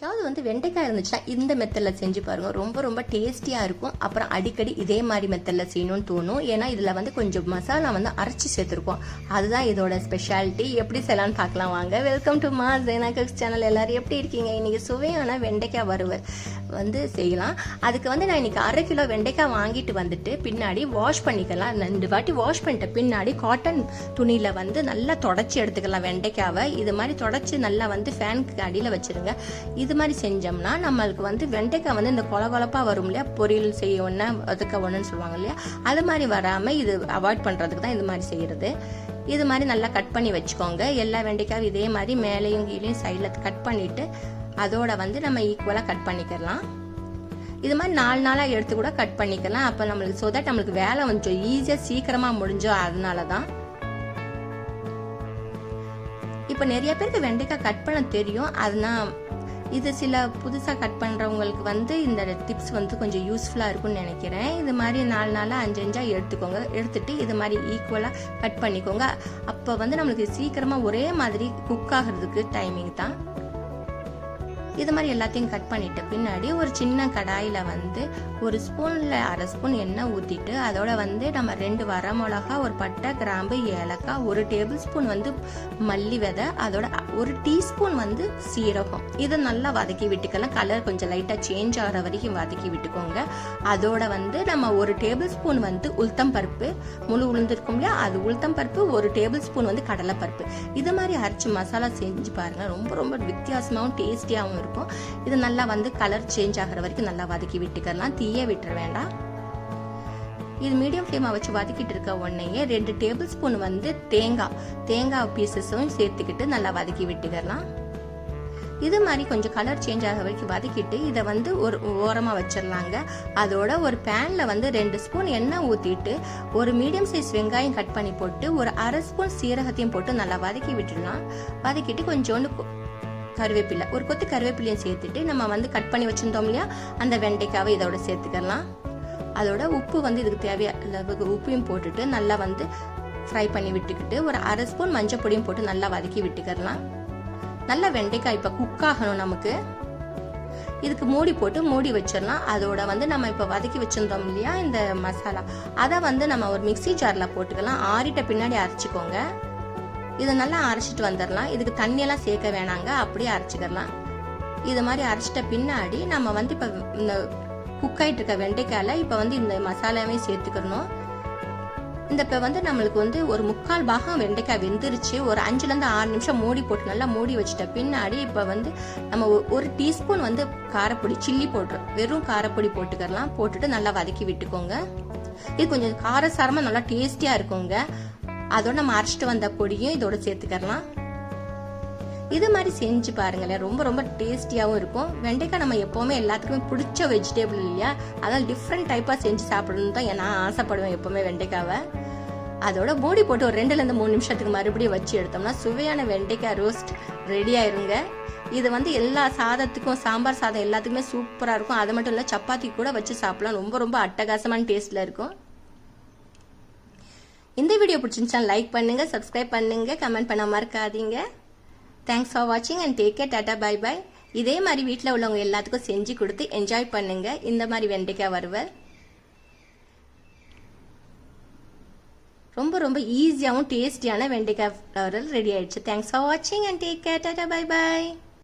என்னைக்காவது வந்து வெண்டைக்காய் இருந்துச்சுன்னா இந்த மெத்தடில் செஞ்சு பாருங்கள் ரொம்ப ரொம்ப டேஸ்டியாக இருக்கும். அப்புறம் அடிக்கடி இதே மாதிரி மெத்தடில் செய்யணும்னு தோணும். ஏன்னா இதில் வந்து கொஞ்சம் மசாலா வந்து அரைச்சி சேர்த்துருக்கோம். அதுதான் இதோட ஸ்பெஷாலிட்டி எப்படி செய்யலாம்னு பார்க்கலாம் வாங்க. வெல்கம் டு மா ஜெனா குக்ஸ் சேனல் எல்லோரும் எப்படி இருக்கீங்க? இன்றைக்கி சுவையான வெண்டைக்காய் வறுவல் வந்து செய்யலாம். அதுக்கு வந்து நான் இன்னைக்கு அரை கிலோ வெண்டைக்காய் வாங்கிட்டு வந்துட்டு பின்னாடி வாஷ் பண்ணிக்கலாம். ரெண்டு வாட்டி வாஷ் பண்ணிட்ட பின்னாடி காட்டன் துணியில் வந்து நல்லா தொடச்சி எடுத்துக்கலாம் வெண்டைக்காவை. இது மாதிரி தொடச்சி நல்லா வந்து ஃபேனுக்கு அடியில் வச்சிருங்க. இது இது மாதிரி செஞ்சோம்னா நம்மளுக்கு வந்து வெண்டைக்காய் வந்து இந்த கொல கொலப்பாக வரும் இல்லையா? பொரியல் செய்ய ஒன்று அதுக்க ஒன்றுன்னு சொல்லுவாங்க இல்லையா? அது மாதிரி வராமல் இது அவாய்ட் பண்ணுறதுக்கு தான் இது மாதிரி செய்கிறது இது மாதிரி நல்லா கட் பண்ணி வச்சுக்கோங்க. எல்லா வெண்டைக்காயும் இதே மாதிரி மேலேயும் கீழேயும் சைடில் கட் பண்ணிவிட்டு அதோட வந்து நம்ம ஈக்குவலாக கட் பண்ணிக்கலாம். இது மாதிரி நாலு நாளாக எடுத்து கூட கட் பண்ணிக்கலாம். அப்போ நம்மளுக்கு ஸோ தட் நம்மளுக்கு வேலை கொஞ்சம் ஈஸியாக சீக்கிரமாக முடிஞ்சோ அதனால தான். இப்போ நிறைய பேருக்கு வெண்டைக்காய் கட் பண்ண தெரியும். அதுனா இது சில புதுசாக கட் பண்ணுறவங்களுக்கு வந்து இந்த டிப்ஸ் வந்து கொஞ்சம் யூஸ்ஃபுல்லாக இருக்கும்னு நினைக்கிறேன். இது மாதிரி நாலு நாளாக அஞ்சு அஞ்சாக எடுத்துக்கோங்க. எடுத்துட்டு இது மாதிரி ஈக்குவலாக கட் பண்ணிக்கோங்க. அப்போ வந்து நம்மளுக்கு சீக்கிரமாக ஒரே மாதிரி குக் ஆகிறதுக்கு டைமிங் தான். இது மாதிரி எல்லாத்தையும் கட் பண்ணிட்ட பின்னாடி ஒரு சின்ன கடாயில் வந்து ஒரு ஸ்பூனில் அரை ஸ்பூன் எண்ணெய் ஊற்றிட்டு அதோட வந்து நம்ம ரெண்டு வரமிளகா ஒரு பட்டை கிராம்பு ஏலக்காய் ஒரு டேபிள் ஸ்பூன் வந்து மல்லி விதை அதோட ஒரு டீஸ்பூன் வந்து சீரகம். இதை நல்லா வதக்கி விட்டுக்கலாம் கலர் கொஞ்சம் லைட்டாக சேஞ்ச் ஆகிற வரைக்கும் வதக்கி விட்டுக்கோங்க. அதோட வந்து நம்ம ஒரு டேபிள் ஸ்பூன் வந்து உளுத்தம் பருப்பு முழு உளுந்துருக்கும் இல்லையா? அது உளுத்தம் பருப்பு ஒரு டேபிள் ஸ்பூன் வந்து கடலைப்பருப்பு. இது மாதிரி அரைச்சி மசாலா செஞ்சு பாருங்கள் ரொம்ப ரொம்ப வித்தியாசமாகவும் டேஸ்டியாகவும் இருக்கும். இது நல்லா வந்து கலர் சேஞ்ச் ஆகிற வரைக்கும் நல்லா வதக்கி விட்டுக்கலாம் தீய விட்டுற வேண்டாம். இது மீடியம் ஃப்ளேமாக வச்சு வதக்கிட்டு இருக்க உடனேயே ரெண்டு டேபிள் ஸ்பூன் வந்து தேங்காய் தேங்காய் பீசஸும் சேர்த்துக்கிட்டு நல்லா வதக்கி விட்டுக்கலாம் இது மாதிரி கொஞ்சம் கலர் சேஞ்ச் ஆக வரைக்கும் வதக்கிட்டு இதை வந்து ஒரு ஓரமாக வச்சிடலாங்க. அதோட ஒரு பேனில் வந்து ரெண்டு ஸ்பூன் எண்ணெய் ஊற்றிட்டு ஒரு மீடியம் சைஸ் வெங்காயம் கட் பண்ணி போட்டு ஒரு அரை ஸ்பூன் சீரகத்தையும் போட்டு நல்லா வதக்கி விட்டுடலாம். வதக்கிட்டு கொஞ்சோண்டு கருவேப்பிலை ஒரு கொத்து கருவேப்பிலையும் சேர்த்துட்டு நம்ம வந்து கட் பண்ணி வச்சிருந்தோம் இல்லையா? அந்த வெண்டைக்காவை இதோட சேர்த்துக்கலாம். அதோட உப்பு வந்து இதுக்கு தேவையான அளவுக்கு உப்பையும் போட்டுட்டு நல்லா வந்து ஃப்ரை பண்ணி விட்டுக்கிட்டு ஒரு அரை ஸ்பூன் மஞ்சள் பொடியும் போட்டு நல்லா வதக்கி விட்டுக்கலாம். நல்லா வெண்டைக்காய் இப்போ குக் ஆகணும் நமக்கு. இதுக்கு மூடி போட்டு மூடி வச்சிடலாம். அதோட வந்து நம்ம இப்போ வதக்கி வச்சிருந்தோம் இல்லையா இந்த மசாலா. அதை வந்து நம்ம ஒரு மிக்ஸி ஜாரில் போட்டுக்கலாம். ஆறிட்ட பின்னாடி அரைச்சிக்கோங்க. இதை நல்லா அரைச்சிட்டு வந்துடலாம். இதுக்கு தண்ணியெல்லாம் சேர்க்க வேணாங்க. அப்படியே அரைச்சிக்கலாம். இது மாதிரி அரைச்சிட்ட பின்னாடி நம்ம வந்து இப்போ இந்த குக் ஆகிட்டு இருக்க வெண்டைக்காயில் இப்போ வந்து இந்த மசாலாவே சேர்த்துக்கணும். இந்த இப்போ வந்து நம்மளுக்கு வந்து ஒரு முக்கால் பாகம் வெண்டைக்காய் வெந்துருச்சு. ஒரு அஞ்சுலேருந்து ஆறு நிமிஷம் மூடி போட்டு நல்லா மூடி வச்சிட்ட பின்னாடி இப்போ வந்து நம்ம ஒ- ஒரு டீஸ்பூன் வந்து காரப்பொடி சில்லி போட்டுரும் வெறும் காரப்பொடி போட்டுக்கலாம். போட்டுட்டு நல்லா வதக்கி விட்டுக்கோங்க. இது கொஞ்சம் காரசாரமாக நல்லா டேஸ்டியாக இருக்குங்க. அதோட நம்ம அரைச்சிட்டு வந்த பொடியும் இதோட சேர்த்துக்கலாம் இது மாதிரி செஞ்சு பாருங்களேன். ரொம்ப ரொம்ப டேஸ்டியாகவும் இருக்கும். வெண்டைக்காய் நம்ம எப்போவுமே எல்லாத்துக்குமே பிடிச்ச வெஜிடபிள் இல்லையா? அதனால் டிஃப்ரெண்ட் டைப்பாக செஞ்சு சாப்பிடணும் தான் நான் ஆசைப்படுவேன் எப்போவுமே வெண்டைக்காவை. அதோட மூடி போட்டு ஒரு ரெண்டுலேருந்து மூணு நிமிஷத்துக்கு மறுபடியும் வச்சு எடுத்தோம்னா சுவையான வெண்டைக்காய் ரோஸ்ட் ரெடி ஆயிருங்க. இது வந்து எல்லா சாதத்துக்கும் சாம்பார் சாதம் எல்லாத்துக்குமே சூப்பராக இருக்கும். அது மட்டும் இல்லை சப்பாத்தி கூட வச்சு சாப்பிடலாம். ரொம்ப ரொம்ப அட்டகாசமான டேஸ்ட்டில் இருக்கும். இந்த வீடியோ பிடிச்சிருந்துச்சா லைக் பண்ணுங்கள் சப்ஸ்கிரைப் பண்ணுங்கள் கமெண்ட் பண்ண மறக்காதீங்க. தேங்க்ஸ் ஃபார் வாட்சிங் and take care tata bye bye இதே மாதிரி வீட்டில் உள்ளவங்க எல்லாத்துக்கும் செஞ்சு கொடுத்து என்ஜாய் பண்ணுங்கள் இந்த மாதிரி வெண்டைக்காய் வறுவல். ரொம்ப ரொம்ப ஈஸியாகவும் டேஸ்டியான வெண்டைக்காய் வறுவல் ரெடி ஆயிடுச்சு. தேங்க்ஸ் ஃபார் வாட்சிங் and take care tata bye bye